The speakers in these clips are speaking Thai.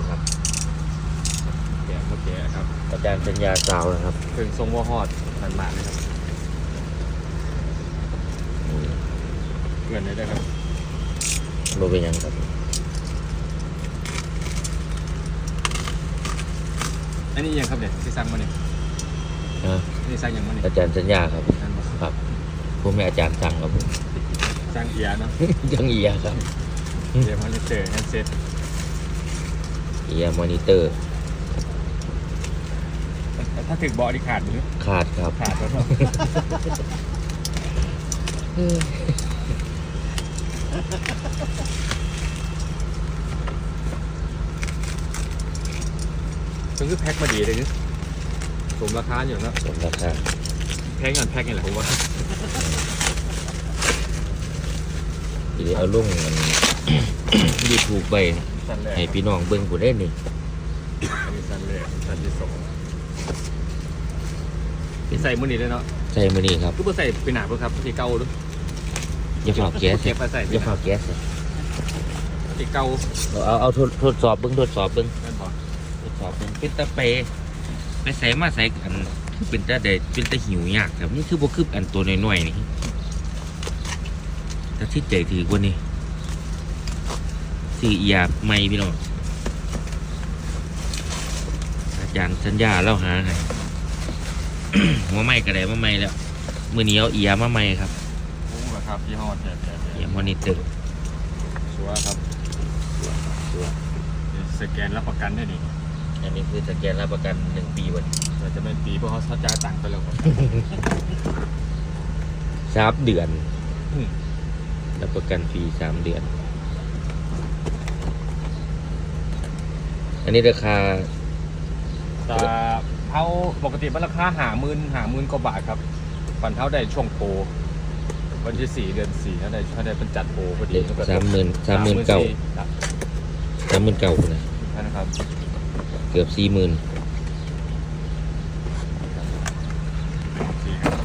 แล้วครับแกะมาแกะครับอาจารย์สัญญาสาวนะครับถึงทรงว่าฮอดมันมาเลยครับนี่เพื่อนได้ได้ครับบ่เป็นหยังครับ อันนี้ยังครับเนี่ยที่สั่งมาเนี่ยนะนี่สั่งยังมาเนี่ยอาจารย์สัญญาครับนั่นบ่ครับผมเป็นอาจารย์สั่งครับผมสั่งเอียเนาะยังเอียครับเดี๋ยวมันจะเจอแฮนด์เซ็ต เอียมอนิเตอร์ถ้าถึงเบาะนี่ขาดหรือขาดครับขาดแล้วเนาะมันคือแพ็คมาดีเลยนี่สมราคาอยู่เนาะสมราคาแพ็คก่อนแพ็คนี่แหละผมว่าทีนี้เอาลุ่งมันยูทูบไป สั้นแรกให้พี่น้องเบิ่งผู้ได้นี่อันนี้สั้นแรกสั้นที่สองนี่ใส่มือนี้เลยเนาะใส่มื้อนี้ครับคือบ่ใส่ไปหนาเพิ่นครับที่เก่าหรืออย่าฝากแก๊สเก็บมาใส่อย่าฝากแก๊สที่เก่าเอาเอาเอาทดทดสอบเบิ่งทดสอบเบิ่งนั่นบ่ทดสอบเบิ่งเป็นตะเปไปใส่มาใส่กันคือเป็นตะเดเป็นตะหิวยากครับนี่คือบ่คืออันตัวน้อยๆนี่แต่ที่ใจถือกว่านี่ ซื้ออียาใหม่พี่น้องอาจารย์สัญญาเล่าหาให้หัวใหม่ก็ได้มาใหม่แล้วมื้อนี้เอาอียามาใหม่ครับโอ้ราคาพี่ฮอดแท้เอียมอนิเตอร์ๆชัวร์ครับตัวสแกนรับประกันได้นี่อันนี้คือสแกนรับประกันหนึ่งปีวันเราจะเป็นปีเพราะเขาเขาจ่ายตังค์ไปแล้วครับสามเดือนอืมรับประกันฟรีสามเดือน อันนี้ราคาแต่เท้าปกติมันราคาหาหมื่นหาหมื่นกว่าบาทครับฟันเท้าได้ช่วงโปรวันที่สี่เดือนสี่ถ้าได้ถ้าได้เป็นจัดโปรพอดีเด็กสามหมื่นสามหมื่นเก้าครับสามหมื่นเก้าคนนะนั่นนะครับ เกือบสี่หมื่นโอเคครับ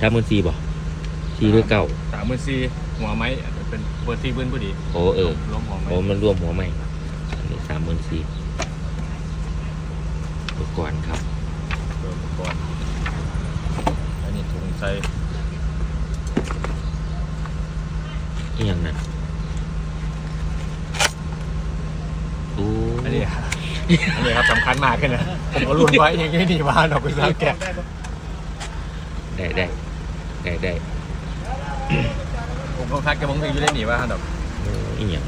สามหมื่นสี่บ่สี่หรือเก้าสามหมื่นสี่หัวไม้เป็นเบอร์สี่หมื่นพอดีโอ้เออรวมหัวไม้โอ้มันรวมหัวใหม่อันนี้สามหมื่นสี่ อุปกรณ์ครับรวมก่อนอันนี้ถุงใส่นี่ยังนั่นโอ้อันนี้อันนี้ครับสำคัญมากเลยนะผมเอารุ่นไว้อย่างนี้ดีว่าเราไปซื้อแกะได้ได้ได้ได้ผมก็พักกระมงเพลงอยู่ได้หนีว่าดอกโอ้อีหยัง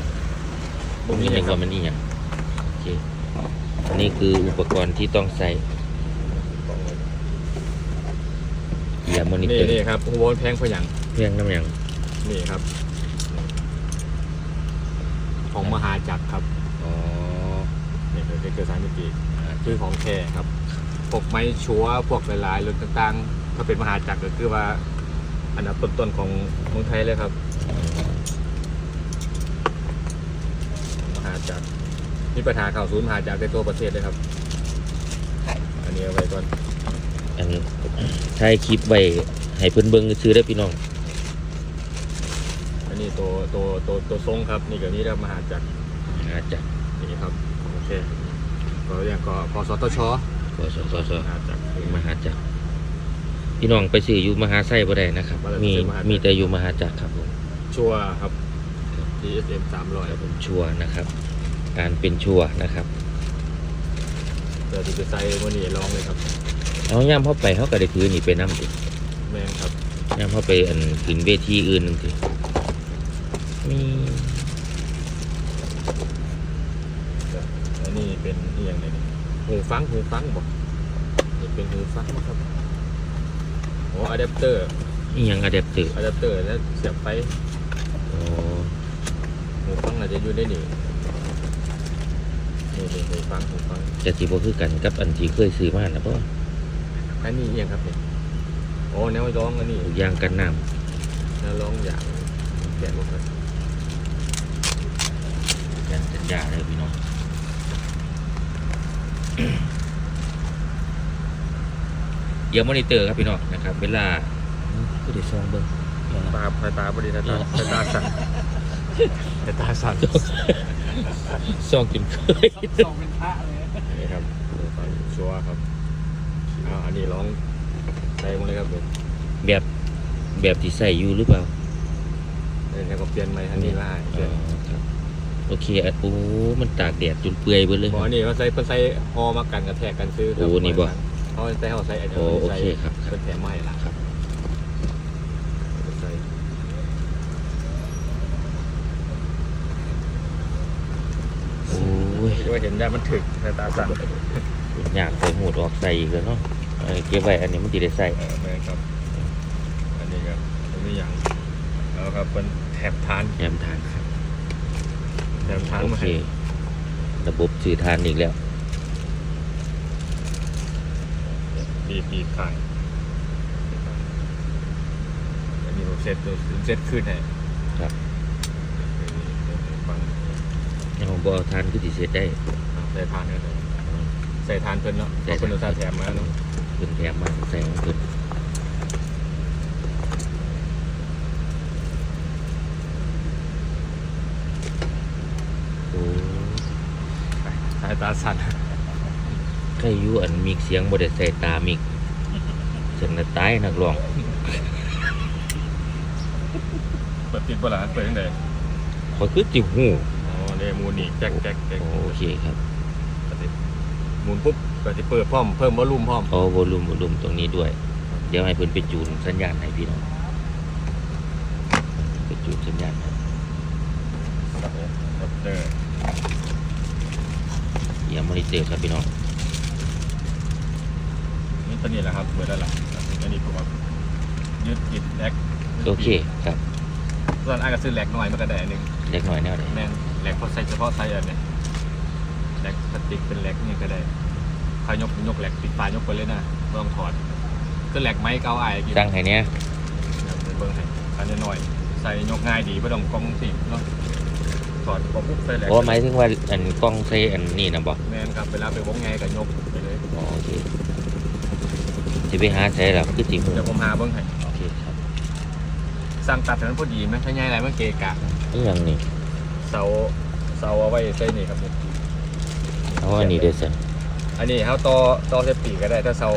ผมนี่นึกว่ามันอีหยังโอเค อันนี้คืออุปกรณ์ที่ต้องใส่เอียมอนินี่เตอร์นี่ครับหัวแพงพออย่างเพียงน้ำหยังนี่ครับ ของมหาจักรครับอ๋อนี่คือเกิดสารมิติคือของแท้ครับพวกไม้ชัวพวกหลายๆรถต่างๆ ถ้าเป็นมหาจักรก็คือว่า อันดับต้นๆของเมืองไทยเลยครับ มหาจักร มีปัญหาข่าวศูนย์มหาจักรในตัวประเทศเลยครับ อันนี้เอาไว้ก่อนอันนี้ถ่ายคลิปไว้ให้เพิ่นเบิ่งซื้อได้อพี่น้อง อันนี้ตัวตัวตัวตัวทรงครับ นี่กับนี้เรามหาจักรอาจจะนี่ครับโอเคก็อย่างก็พอสตชขอสอสอมหาจักรมหาจักรพี่น้องไปซื้ออยู่มหาไส้บ่ได้นะครับบ่ได้มีซื้อมหาจักรมีแต่อยู่มหาจักรครับผมชัวร์ครับ TSM 300ผมชัวร์นะครับ การเป็นชัวร์นะครับเดี๋ยวจะใส่วันนี้ลองเลยครับเอาย่ำเข้าไปเขาก็ได้ถือนี่ไปน้ำติแมงครับย่ำเข้าไปอันขึ้นเวทีอื่นนึงทีมีอันนี้เป็นเอียงเลยนี่หูฟังหูฟังบอกนี่เป็นหูฟังครับโอ้อะแดปเตอร์อีหยังอะแดปเตอร์อะแดปเตอร์แล้วเสียบไปอ๋อหูฟังอาจจะอยู่ได้นี่ นี่นี่หูฟังหูฟังจะสิบ่คือกันกับอันที่เคยซื้อมานะเพราะอันนี้เอียงครับนี่โอ้แนวร้องอันนี้ทุกอย่างกันน้แนวร้องอย่างแกะหมดเลยำการสัญญาเลยพี่น้องเดี๋ยวมอนิเตอร์ครับพี่น้องนะครับ เวลาก็ได้ซองเบิ้งตาสายตาบริสายตาสายตาสั่นสายตาสั่น ซองจนเคยส่งเป็นพระเลยนี่ครับไฟชัวร์ครับเอาอันนี้ลองใส่หมดเลยครับเดี๋ยวแบบแบบที่ใส่อยู่หรือเปล่าเดี๋ยวก็เปลี่ยนใหม่ทันทีละเปลี่ยนอ๋อครับโอเคอะโอ้ มันตากแดดจนเปื่อยไปเลยบอกอันนี้ว่าใส่เพิ่นใส่ฮอมากันกระแทกกันซื้อครับโอ้นี่บ่เขาใส่เขาใส่อันนี้โอ้โอใส่เคครับเป็นแถมใหม่ละครับ ใส่ โอ้ย คิด ว่าเห็นได้มันถึกในตาสั่นอยากใส่หูดออกใส่อีกแล้วเนาะเออเก็บไว้อันนี้มันติได้ใส่เออแม่นครับ อันนี้ครับอันนี้อย่างแล้วครับเป็นแถบทานแยมทานครับแถบทานโอมาเคให้ระบบสื่อทานอีกแล้วปีปีกข้างอันนี้ผมเซตผมเซตขึ้นให้ครับฟัง ยังบ่เอาทานคือสิเสร็จได้ใส่ทานกันเลยใส่ทานเพิ่นเนาะใส่เอาทานเพิ่นเอาซาแถมมาเนาะเพิ่นแถมมาใส่ของเพิ่นโอ้สายตาสั่นใครอยู่อันมีเสียงบ่ได้ใส่ตามิกเสียงน่ะตายนักร้องเปิดติดบ่ล่ะเปิดจังได๋ขอยคือจิหู อ๋อเดมูนี่แจ็คแจ็คแจ็คโอเคครับหมุนปุ๊บก็จะเปิดพร้อมเพิ่มวอลลุ่มพร้อมเอาวอลลุ่มวอลลุ่มตรงนี้ด้วย เดี๋ยวให้เพิ่นไปจูนสัญญาณให้พี่น้องไปจูนสัญญาณให้ครับครับเอออย่ามอนิเตอร์ครับพี่น้องนี่ตัวนี้แหละครับเปิดแล้วล่ะอันนี้ผมว่ายึดติดแลกโอเคครับส่วนอ้ายก็ซื้อแลกหน่อยมันก็ได้อันหนึงเล็กน้อยแนวไหนแม่น แลกพอใส่เฉพาะไซส์อันเนี้ยแลกพลาสติกเป็นแลกนี่ก็ได้ใครยกยกแลกปิดปลายยกไปเลยนะไม่ต้องถอดคือแลกไม้เกาอ้ายกินตั้งให้เนี้ยเบิ่งให้อันนี้หน่อยใส่ยกง่ายดีไม่ต้องกล้องสิเนาะถอดกล้องปุ๊บใส่แลกโอ้หมายถึงว่าอันกล้องใส่อันนี้นะบอกแม่นครับเวลาไปวงไงก็ยกไปเลยอ๋อโอเคจะไปหาใส่หรอคือจิหูเดี๋ยวผมหาเบิ่งให้โอเคครับสั่งตัดแต่นั้นพอดีไหมถ้าง่ายอะไรมันเกะกะนี่อย่างนี้ เสาเสาเอาไว้ใส่นี่ครับนี่เอาอันนี้เด้อสิอันนี้เขาต่อต่อเซฟปีกก็ได้ถ้าเสา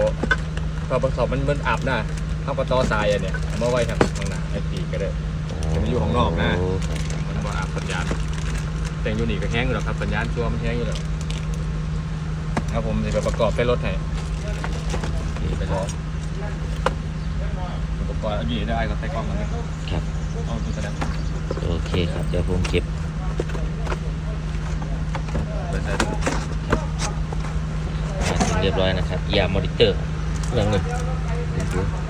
ถ้าเสามันมันอับนะเขาก็ต่อทรายอันเนี้ยเอามาไว้ทางข้างหน้าไอ้ปีกก็ได้จะมาอยู่ข้างนอกนะโครับมันบ่อับสัญญาณแต่งอยู่นี่ก็แห้งอยู่แล้วครับสัญญาณชัวร์มันแห้งอยู่แล้วครับผมจะไปประกอบใส่รถให้ไปรออุปกรณ์อันนี้ได้ก็ใส่กล้องกันนะครับเอาตัวแสดงโอเคครับเดี๋ยวผมเก็บ เปิดใส่ มาถึงเรียบร้อยนะครับอย่ามอนิเตอร์เรื่องหนึง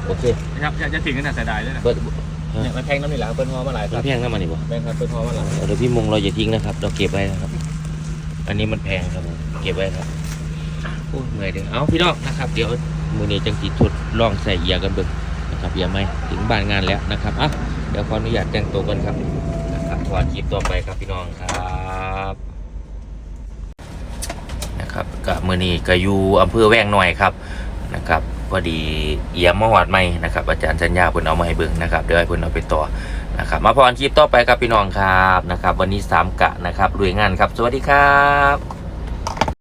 โอเคนะครับอย่าจะถึงกันแต่เสียดายด้วยนะเปิดเนี่ยมันแพงน้ำนี่หลังเปิ้ลฮอมาหลายมัสันตว์แพงนะมันนี่บ่แพงครับเปิ้ลฮอมาหลายเดี๋ยวพี่มงเราอย่าทิ้งนะครับ เราเก็บไว้นะครับ อันนี้มันแพงครับผมเก็บไว้ครับโอ้ยเมื่อยเด้อเอาพี่น้องนะครับเดี๋ยวมือนี้จังสีทดลองใส่เอียกันเบิ่งนะครับอย่าไม่ถึงบ้านงานแล้วนะครับอะเดี๋ยวขออนุญาตแต่งตัวกันครับนะครับถอดคลิปต่อไปครับพี่น้องครับ นะครับก็มือนี้ก็อยู่อำเภอแว่งหน่อยครับนะครับพอดีเอียมมาหอดไม่นะครับ อาจารย์สัญญาเพิ่นเอามาให้เบิ่งนะครับเดี๋ยวให้เพิ่นเอาไปต่อนะครับ มาพรคลิปต่อไปครับพี่น้องครับนะครับ วันนี้สามกะนะครับรวยงานครับ สวัสดีครับ